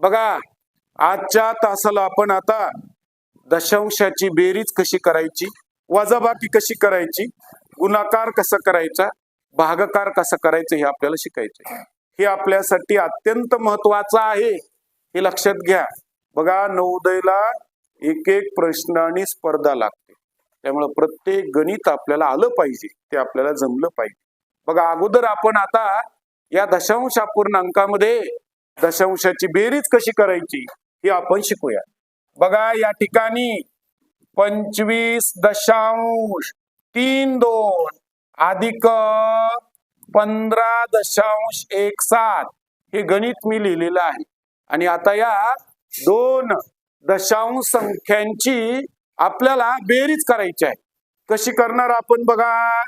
बघा आजच्या तासाला आपण आता दशांशाची बेरीज कशी करायची वजाबाकी कशी करायची गुणाकार कसा करायचा भागाकार कसा करायचा हे आपल्याला शिकायचं हे आपल्यासाठी अत्यंत महत्वाचं आहे. हे लक्षात घ्या. बघा नवोदयला एक एक प्रश्न आणि स्पर्धा लागते. त्यामुळे प्रत्येक गणित आपल्याला आलं पाहिजे. ते आपल्याला जमलं पाहिजे. बघा अगोदर आपण आता या दशांश अपूर्णांकामध्ये दशांशाची बेरीज कशी करायची ही आपण शिकूया. बघा या ठिकाणी पंचवीस दशांश तीन दोन अधिक पंधरा दशांश एक सात हे गणित मी लिहिलेलं आहे. आणि आता या दोन दशांश संख्यांची आपल्याला बेरीज करायची आहे. कशी करणार आपण बघा?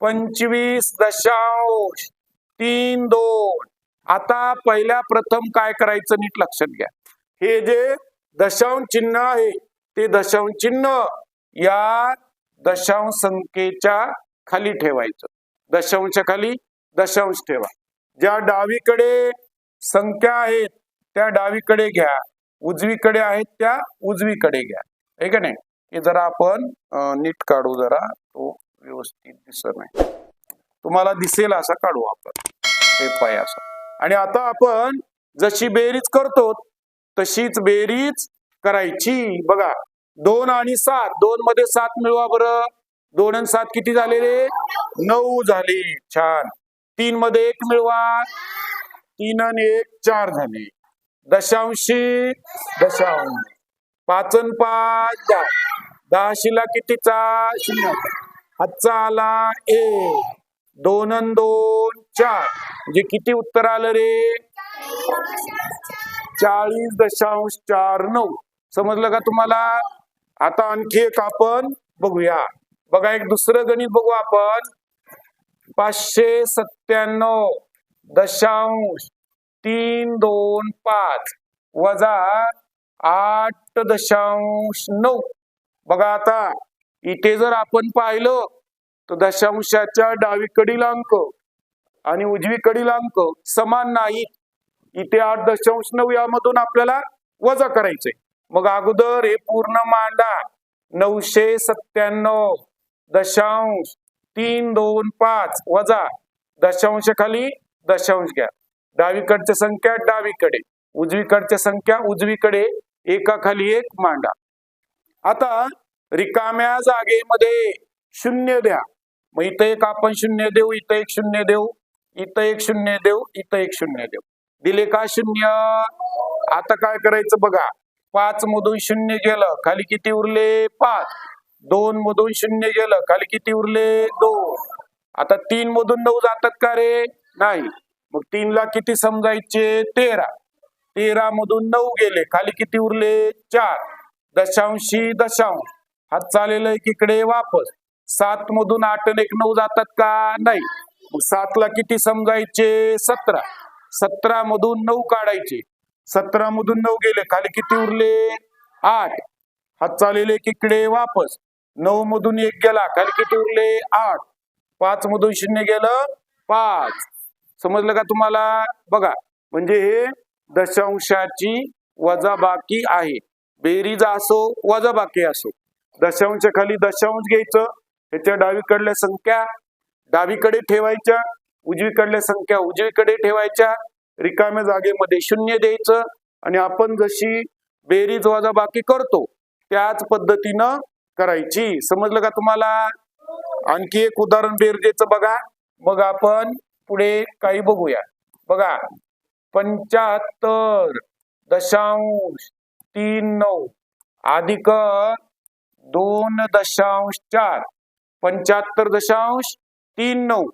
पंचवीस दशांश तीन दोन आता पहिल्या प्रथम काय करायचं नीट लक्षात घ्या. हे जे दशांश चिन्ह आहे ते दशांश चिन्ह या दशांश संख्येच्या खाली ठेवायचं. दशांश खाली दशांश ठेवा. ज्या डावीकडे संख्या आहेत त्या डावीकडे घ्या. उजवीकडे आहेत त्या उजवीकडे घ्या. आहे का नाही? हे जरा आपण नीट काढू जरा. तो व्यवस्थित दिसत नाही. तुम्हाला दिसेल असा काढू आपण. हे पाय असा. आणि आता आपण जशी बेरीज करतो तशीच बेरीज करायची. बघा दोन आणि सात. दोन मध्ये सात मिळवा बरं. दोन आणि सात किती झालेले? नऊ झाले. छान. तीन मध्ये एक मिळवा. तीन आणि एक चार झाले. दशांशी दशांश. पाच आणि पाच चार दहाशीला कितीचा? शून्य. हातचा आला एक. दोन दोन चार. म्हणजे किती उत्तर आलं रे? चाळीस दशांश चार नऊ. समजलं का तुम्हाला? आता आणखी एक आपण बघूया. बघा एक दुसरं गणित बघू आपण. पाचशे सत्त्याण्णव दशांश तीन दोन पाच वजा आठ दशांश नऊ. बघा आता इथे जर आपण पाहिलं तर दशांशाच्या डावीकडील अंक आणि उजवीकडील अंक समान नाहीत इथे आठ दशांश नऊ यामधून आपल्याला वजा करायचे. मग अगोदर हे पूर्ण मांडा. नऊशे सत्त्याण्णव दशांश तीन दोन पाच वजा दशांश खाली दशांश घ्या. डावीकडच्या संख्या डावीकडे. उजवीकडच्या संख्या उजवीकडे. एका खाली एक मांडा. आता रिकाम्या जागेमध्ये शून्य द्या. मग इथं एक आपण शून्य देऊ इथं एक शून्य देऊ. इथं एक शून्य देऊ इथं एक शून्य देऊ दिले का शून्य? आता काय करायचं बघा. पाच मधून शून्य गेलं खाली किती उरले? पाच. दोन मधून शून्य गेलं खाली किती उरले? दोन. आता तीन मधून नऊ जातात का रे? नाही. मग तीनला किती समजायचे? तेरा. तेरा मधून नऊ गेले खाली किती उरले? चार. दशांशी दशांश. हात चालेलं एकीकडे वापस. सात मधून आठ आणि एक नऊ जातात का? नाही. सातला किती समजायचे? सतरा. सतरा मधून नऊ काढायचे. सतरा मधून नऊ गेले. खाली किती उरले? आठ. हात चालेले एकीकडे वापस. नऊ मधून एक गेला. खाली किती उरले? आठ. पाच मधून शून्य गेलं? पाच. समजलं का तुम्हाला? बघा. म्हणजे हे दशांशाची वजाबाकी आहे. बेरीज असो वजाबाकी असो. दशांश खाली दशांश घ्यायचं. त्याच्या डावीकडल्या संख्या डावीकडे ठेवायच्या उजवीकडल्या संख्या उजवीकडे ठेवायच्या रिकाम्या जागेमध्ये शून्य द्यायचं आणि आपण जशी बेरीज वजाबाकी करतो त्याच पद्धतीनं करायची. समजलं का तुम्हाला? आणखी एक उदाहरण बेरजेचं बघा. मग आपण पुढे काही बघूया. बघा. पंच्याहत्तर दशांश तीन नऊ. अधिक दोन दशांश चार. पंच्याहत्तर दशांश तीन नऊ.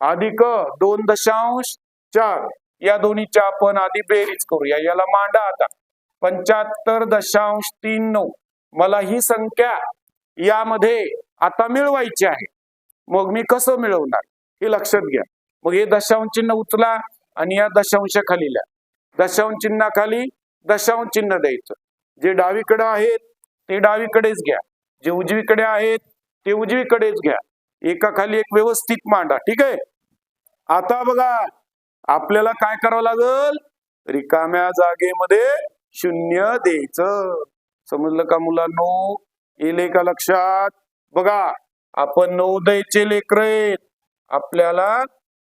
अधिक दोन दशांश चार. या दोन्हीच्या आपण आधी बेरीज करूया. याला मांडा आता. पंच्याहत्तर दशांश तीन नऊ. मला ही संख्या यामध्ये आता मिळवायची आहे. मग मी कसं मिळवणार? हे लक्षात घ्या. मग हे दशांश चिन्ह उचला आणि या दशांश खाली दशांश चिन्हाखाली दशांश चिन्ह द्यायचं. जे डावीकडे आहेत ते डावीकडेच घ्या. जे उजवीकडे आहेत ते उजवीकडेच घ्या. एका खाली एक व्यवस्थित मांडा ठीक आहे? आता बघा आपल्याला काय करावं लागल? रिकाम्या जागेमध्ये शून्य द्यायचं. समजलं का मुलांनो? येले का लक्षात? बघा आपण नवोदयचे लेकर आहेत. आपल्याला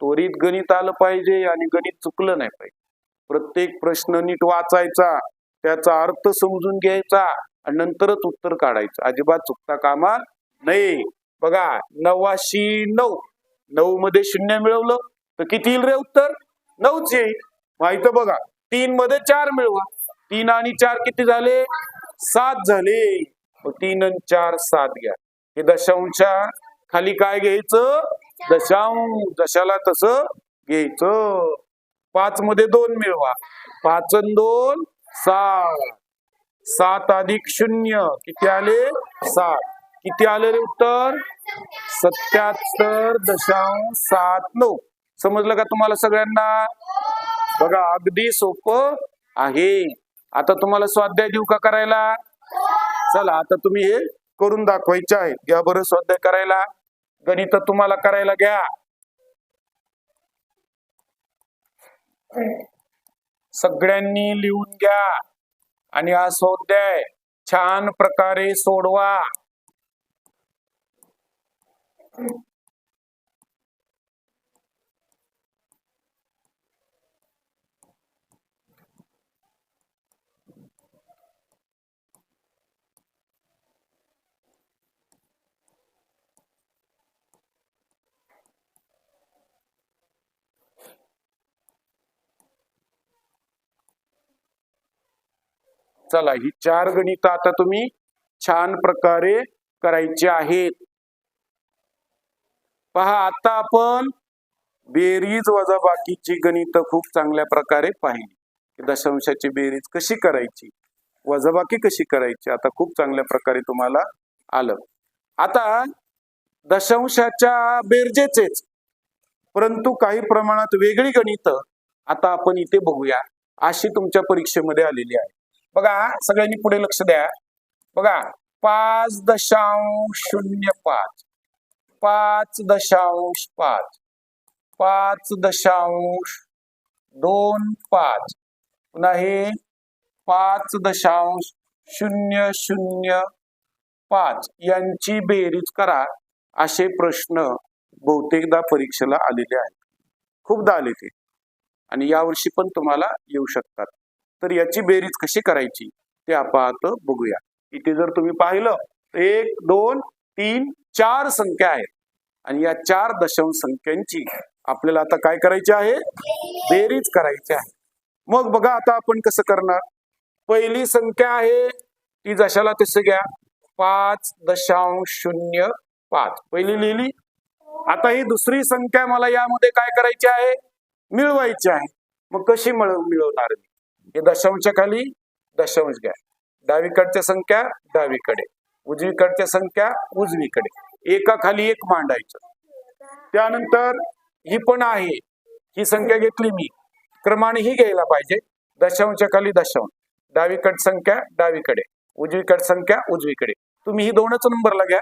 त्वरित गणित आलं पाहिजे आणि गणित चुकलं नाही पाहिजे. प्रत्येक प्रश्न नीट वाचायचा त्याचा अर्थ समजून घ्यायचा आणि नंतरच उत्तर काढायचं. अजिबात चुकता कामा नाही बघा नवाशी नऊ. नऊ मध्ये शून्य मिळवलं तर किती येईल रे उत्तर? नऊच येईल. माहीत बघा तीन मध्ये चार मिळवा. तीन आणि चार किती झाले? सात झाले. तीन आणि चार सात घ्या. हे दशांशा खाली काय घ्यायचं? दशांश. दशाला तस घ्यायचं. पाच मध्ये दोन मिळवा. पाच दोन सात. सात अधिक शून्य. किती आले? सात. किती आलं रे उत्तर? सत्याहत्तर दशांश सात नऊ. समजलं का तुम्हाला सगळ्यांना? बघा अगदी सोपं आहे. आता तुम्हाला स्वाध्याय देऊ का करायला? चला आता तुम्ही हे करून दाखवायचे आहे घ्या बरं स्वाध्याय करायला. गणित तुम्हाला करायला घ्या. सगळ्यांनी लिहून घ्या. आणि हा स्वाध्याय छान प्रकारे सोडवा. चला ही चार गणित आता तुम्ही छान प्रकारे करायची आहेत. पहा आता आपण बेरीज वजाबाकीची गणित खूप चांगल्या प्रकारे पाहिली. दशांशाची बेरीज कशी करायची? वजाबाकी कशी करायची? आता खूप चांगल्या प्रकारे तुम्हाला आलं. आता दशांशाच्या बेरजेचेच परंतु काही प्रमाणात वेगळी गणित आता आपण इथे बघूया. अशी तुमच्या परीक्षेमध्ये आलेली आहे. बघा सगळ्यांनी पुढे लक्ष द्या. बघा पाच दशांश शून्य पाच. पाच दशांश पाच. पाच दशांश दोन पाच. पुन्हा हे पाच दशांश शून्य शून्य पाच. यांची बेरीज करा असे प्रश्न बहुतेकदा परीक्षेला आलेले आहेत. खूपदा आले ते आणि यावर्षी पण तुम्हाला येऊ शकतात. तर याची बेरीज कशी करायची ते आपण बघूया. इथे जर तुम्ही पाहिलं एक दोन तीन चार संख्या आहेत. आणि या चार दशांश संख्यांची आपल्याला आता काय करायची आहे? बेरीज करायची आहे. मग बघा आता आपण कसं करणार? पहिली संख्या आहे ती जशाला तसं घ्या. पाच दशांश शून्य पाच. पहिली लिहिली. आता ही दुसरी संख्या मला यामध्ये काय करायची आहे? मिळवायची आहे. मग कशी मिळव मिळवणार मी? हे दशांशच्या खाली दशांश घ्या. डावीकडच्या संख्या डावीकडे. उजवीकडच्या संख्या उजवीकडे. एकाखाली एक मांडायचं. त्यानंतर ही पण आहे. ही संख्या घेतली मी. क्रमाने ही घ्यायला पाहिजे. दशांशच्या खाली दशांश. डावीकड संख्या डावीकडे. उजवीकड संख्या उजवीकडे. तुम्ही ही दोनच नंबरला घ्या.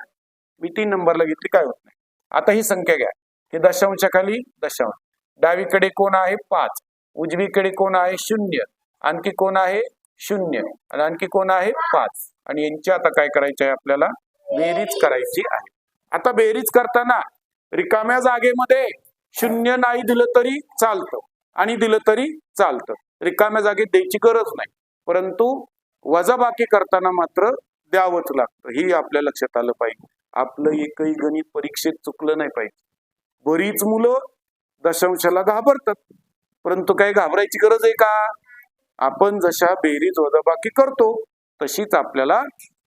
मी तीन नंबरला घेतली काय होत नाही. आता ही संख्या घ्या. की दशांशच्या खाली दशांश. डावीकडे कोण आहे? पाच. उजवीकडे कोण आहे? शून्य. आणखी कोण आहे? शून्य. आणि आणखी कोण आहे? पाच. आणि यांची आता काय करायचे आहे आपल्याला? बेरीज करायची आहे. आता बेरीज करताना रिकाम्या जागेमध्ये शून्य नाही दिलं तरी चालतं. आणि दिलं तरी चालतं. रिकाम्या जागेत द्यायची गरज नाही. परंतु वजाबाकी करताना मात्र द्यावंच लागतं. हे आपल्या लक्षात आलं पाहिजे. आपलं एकही गणित परीक्षेत चुकलं नाही पाहिजे. बरीच मुलं दशांशाला घाबरतात. परंतु काही घाबरायची गरज आहे का? आपण जशा बेरीज वजाबाकी करतो तशीच आपल्याला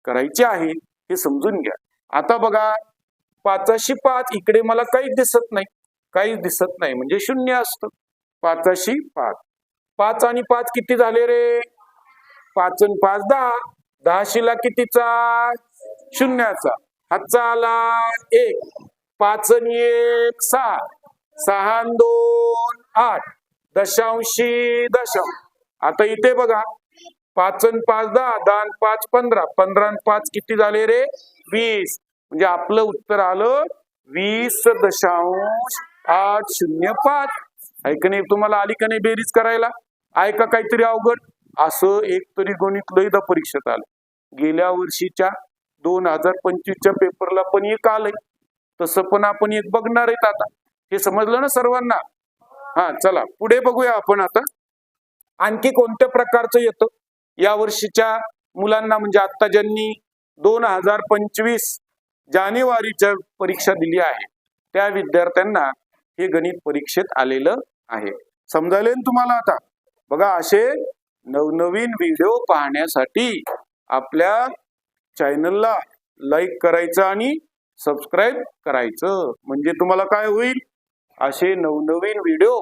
करायची आहे हे समजून घ्या. आता बघा पाचाशी पाच इकडे मला काहीच दिसत नाही. काही दिसत नाही म्हणजे शून्य असतं. पाचाशी पाच. पाच आणि पाच किती झाले रे? पाच आणि पाच दहा. दहाशीला कितीचा? शून्याचा. हातचा आला एक. पाच आणि एक सहा. सहा दोन आठ. दशांशी दशांश. आता इथे बघा. पाच आणि पाच दहा दहा आणि पाच पंधरा. पंधरा आणि पाच किती झाले रे? वीस. म्हणजे आपलं उत्तर आलं वीस दशांश आठ शून्य पाच. ऐक नाही? तुम्हाला आली का नाही बेरीज करायला? ऐका काहीतरी अवघड? असं एक तरी गणित लईदा परीक्षेत आलं. गेल्या वर्षीच्या दोन हजार पंचवीसच्या पेपरला पण एक आलंय. तसं पण आपण एक बघणार आहेत आता. हे समजलं ना सर्वांना? हा चला. पुढे बघूया आपण आता. आणखी कोणत्या प्रकारचं येतं? या वर्षीच्या मुलांना म्हणजे आता ज्यांनी दोन हजार पंचवीस जानेवारीच्या परीक्षा दिली आहे त्या विद्यार्थ्यांना हे गणित परीक्षेत आलेलं आहे. समजायले ना तुम्हाला आता? बघा असे नवनवीन व्हिडिओ पाहण्यासाठी आपल्या चॅनलला लाईक करायचं आणि सबस्क्राईब करायचं. म्हणजे तुम्हाला काय होईल? असे नवनवीन व्हिडिओ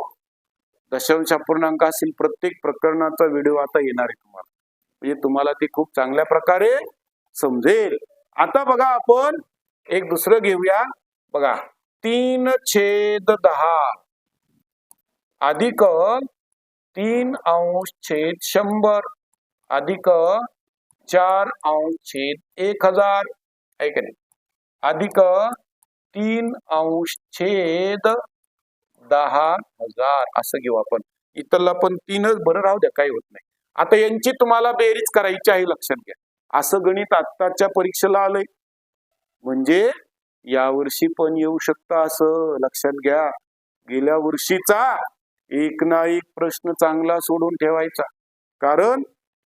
दशांश अपूर्णांक असेल प्रत्येक प्रकरणाचा व्हिडिओ आता येणार आहे तुम्हाला. म्हणजे तुम्हाला ते खूप चांगल्या प्रकारे समजेल. आता बघा आपण एक दुसरं घेऊया. बघा तीन छेद दहा. अधिक तीन अंश छेद शंभर. अधिक चार अंश छेद एक हजार. ऐक अधिक तीन अंश छेद दहा हजार. असं घेऊ आपण. इतरला पण तीनच बरं राहू द्या काही होत नाही. आता यांची तुम्हाला बेरीज करायची आहे लक्षात घ्या. असं गणित आत्ताच्या परीक्षेला आलंय. म्हणजे यावर्षी पण येऊ शकतं असं लक्षात घ्या. गेल्या वर्षीचा एक ना एक प्रश्न चांगला सोडून ठेवायचा. कारण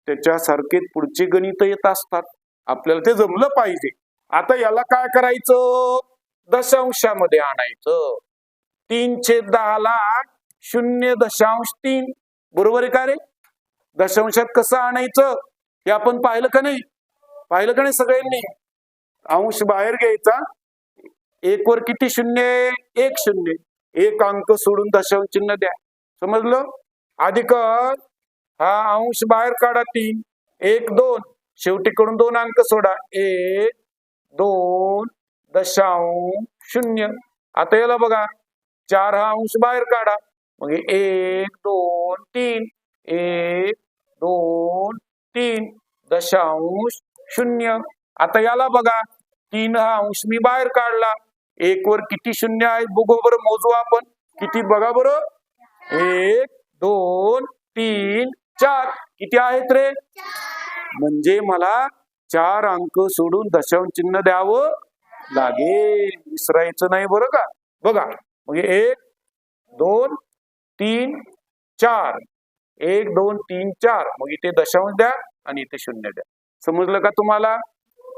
त्याच्यासारखे पुढचे गणित येत असतात. आपल्याला ते जमलं पाहिजे. आता याला काय करायचं? दशांशामध्ये आणायचं. तीन छेद दहाला शून्य दशांश तीन. बरोबर आहे का रे? दशांशात कसं आणायचं? हे आपण पाहिलं का नाही? पाहिलं का नाही सगळ्यांनी? अंश बाहेर घ्यायचा. एक वर किती शून्य एक शून्य एक अंक सोडून दशांश चिन्ह द्या. समजलं? अधिक हा अंश बाहेर काढा तीन. एक दोन. शेवटीकडून दोन अंक सोडा. एक दोन दशांश शून्य. आता याला बघा. चार हा अंश बाहेर काढा. मग एक दोन तीन. एक दोन तीन. दशांश शून्य. आता याला बघा तीन हा अंश मी बाहेर काढला. एक वर किती शून्य आहे बघू बरं मोजू आपण. किती बघा बरं. एक दोन तीन चार. किती आहेत रे? म्हणजे मला चार अंक सोडून दशांश चिन्ह द्यावं लागेल. विसरायचं नाही बरं का? बघा म्हणजे एक दोन तीन चार. एक दोन तीन चार. मग इथे दशांश द्या आणि इथे शून्य द्या. समजलं का तुम्हाला?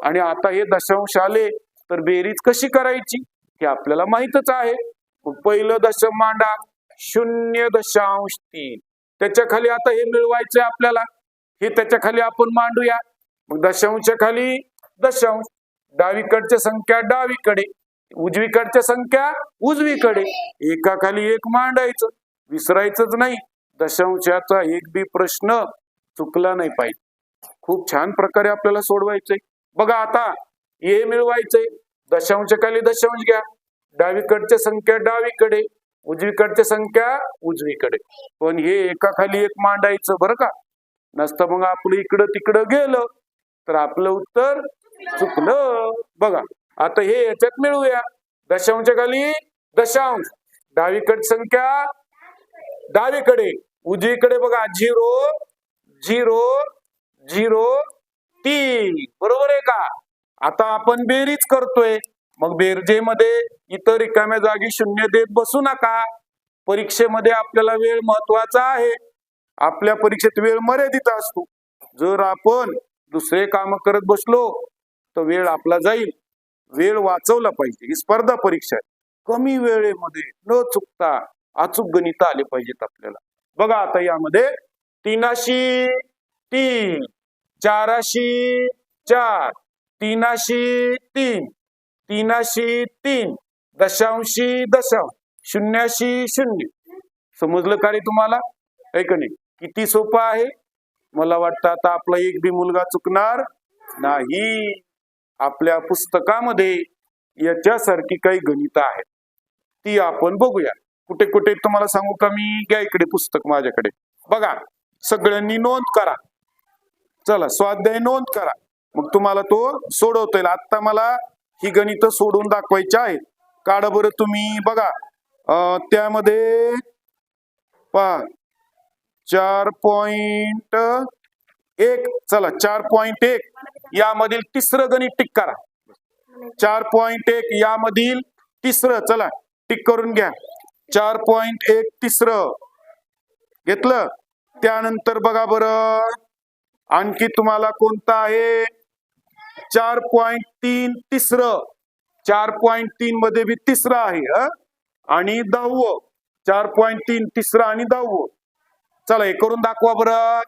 आणि आता हे दशांश आले तर बेरीज कशी करायची हे आपल्याला माहितच आहे. पहिलं दशम मांडा शून्य दशांश तीन. त्याच्याखाली आता हे मिळवायचंय आपल्याला. हे त्याच्याखाली आपण मांडूया. मग दशांशच्या खाली दशांश. डावीकडच्या संख्या डावीकडे. उजवीकडच्या संख्या उजवीकडे. एका खाली एक मांडायचं. विसरायचंच नाही. दशांशाचा एक बी प्रश्न चुकला नाही पाहिजे. खूप छान प्रकारे आपल्याला सोडवायचंय. बघा आता हे मिळवायचंय. दशांश खाली दशांश घ्या. डावीकडच्या संख्या डावीकडे उजवीकडच्या संख्या उजवीकडे. पण हे एका खाली एक मांडायचं बरं का? नसतं मग आपलं इकडं तिकडं गेलं तर आपलं उत्तर चुकलं. बघा आता हे याच्यात मिळवूया दशांश खाली दशांश. डावीकडची संख्या डावीकडे. उजवीकडे बघा झिरो झिरो झिरो तीन बरोबर आहे का? आता आपण बेरीज करतोय. मग बेरजेमध्ये इतर रिकाम्या जागी शून्य देत बसू नका. परीक्षेमध्ये आपल्याला वेळ महत्त्वाचा आहे. आपल्या परीक्षेत वेळ मर्यादित असतो. जर आपण दुसरे काम करत बसलो तर वेळ आपला जाईल. वेळ वाचवला पाहिजे. ही स्पर्धा परीक्षा आहे. कमी वेळेमध्ये न चुकता अचूक गणित आले पाहिजेत आपल्याला. बघा आता यामध्ये तीनाशी तीन. चाराशी चार तीनाशी तीन तीनाशी तीन दशांशी दशांश शून्याशी शून्य. समजलं का रे तुम्हाला? ऐकणे नाही? किती सोपं आहे? मला वाटतं आता आपला एक बी मुलगा चुकणार नाही. आपल्या पुस्तकामध्ये याच्यासारखी काही गणित आहेत. ती आपण बघूया. कुठे कुठे तुम्हाला सांगू का मी? घ्या इकडे पुस्तक माझ्याकडे. बघा सगळ्यांनी नोंद करा. चला स्वाध्याय नोंद करा. मग तुम्हाला तो सोडवता येईल. आता मला ही गणित सोडून दाखवायची आहेत. काढा बरं तुम्ही बघा. त्यामध्ये पहा. चार पॉइंट एक. चला चार पॉइंट एक. यामधील तिसरं गणित टिक करा. चार पॉइंट एक यामधील तिसरं. चला टिक करून घ्या. चार पॉइंट एक तिसरं. घेतलं? त्यानंतर बघा बरं. आणखी तुम्हाला कोणतं आहे? चार पॉइंट तीन तिसरं. चार पॉइंट तीन मध्ये बी तिसरं आहे आणि दहावं. चार पॉइंट तीन तिसरं आणि दहावं. चला हे करून दाखवा बरं.